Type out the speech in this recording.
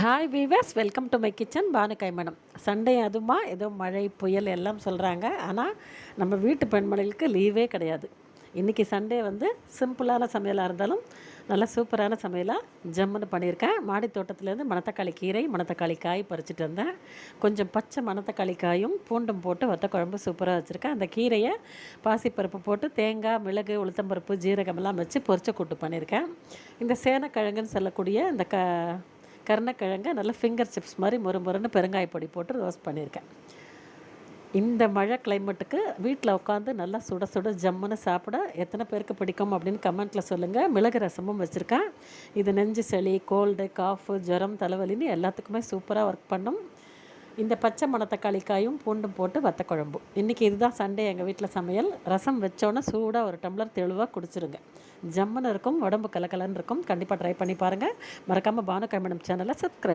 Hi viewers welcome to my kitchen Banu கைமணம் Sunday அதுமா ஏதோ மழை புயல் எல்லாம் சொல்கிறாங்க ஆனால் நம்ம வீட்டு பெண்மணிகளுக்கு லீவே கிடையாது. இன்றைக்கி சண்டே வந்து சிம்பிளான சமையலாக இருந்தாலும் நல்லா சூப்பரான சமையலாக ஜம்முன்னு பண்ணியிருக்கேன். மாடி தோட்டத்துலேருந்து மணத்தக்காளி கீரை மணத்தக்காளி காய் பறிச்சிட்டு வந்தேன். கொஞ்சம் பச்சை மணத்தக்காளி காயும் பூண்டும் போட்டு வத்த குழம்பு சூப்பராக வச்சுருக்கேன். அந்த கீரையை பாசிப்பருப்பு போட்டு தேங்காய் மிளகு உளுத்தம்பருப்பு ஜீரகம் எல்லாம் வச்சு பொரிச்ச கூட்டு பண்ணியிருக்கேன். இந்த சேனக்கிழங்குன்னு சொல்லக்கூடிய இந்த க கருணக்கிழங்கை நல்லா ஃபிங்கர் சிப்ஸ் மாதிரி மொறு மொறுன்னு பெருங்காய பொடி போட்டு ரோஸ்ட் பண்ணியிருக்கேன். இந்த மழை கிளைமேட்டுக்கு வீட்டில் உட்காந்து நல்லா சுட சுட ஜம்முன்னு சாப்பிட எத்தனை பேருக்கு பிடிக்கும் அப்படின்னு கமெண்ட்டில் சொல்லுங்கள் மிளகு ரசமும் வச்சுருக்கேன். இது நெஞ்சு சளி கோல்டு காஃபு ஜுரம் தலைவலின்னு எல்லாத்துக்குமே சூப்பராக ஒர்க் பண்ணும். இந்த பச்சை மணத்தக்காளி காயும் பூண்டும் போட்டு வத்த குழம்பு. இன்றைக்கி இதுதான் சண்டே எங்கள் வீட்டில் சமையல். ரசம் வச்சோன்னே சூடாக ஒரு டம்ளர் தெளிவாக குடிச்சிருங்க. ஜம்முன்னு இருக்கும் உடம்பு கலக்கலன்னு இருக்கும். கண்டிப்பாக ட்ரை பண்ணி பாருங்கள் மறக்காமல் பானு மேடம் சேனலை சப்ஸ்கிரைப்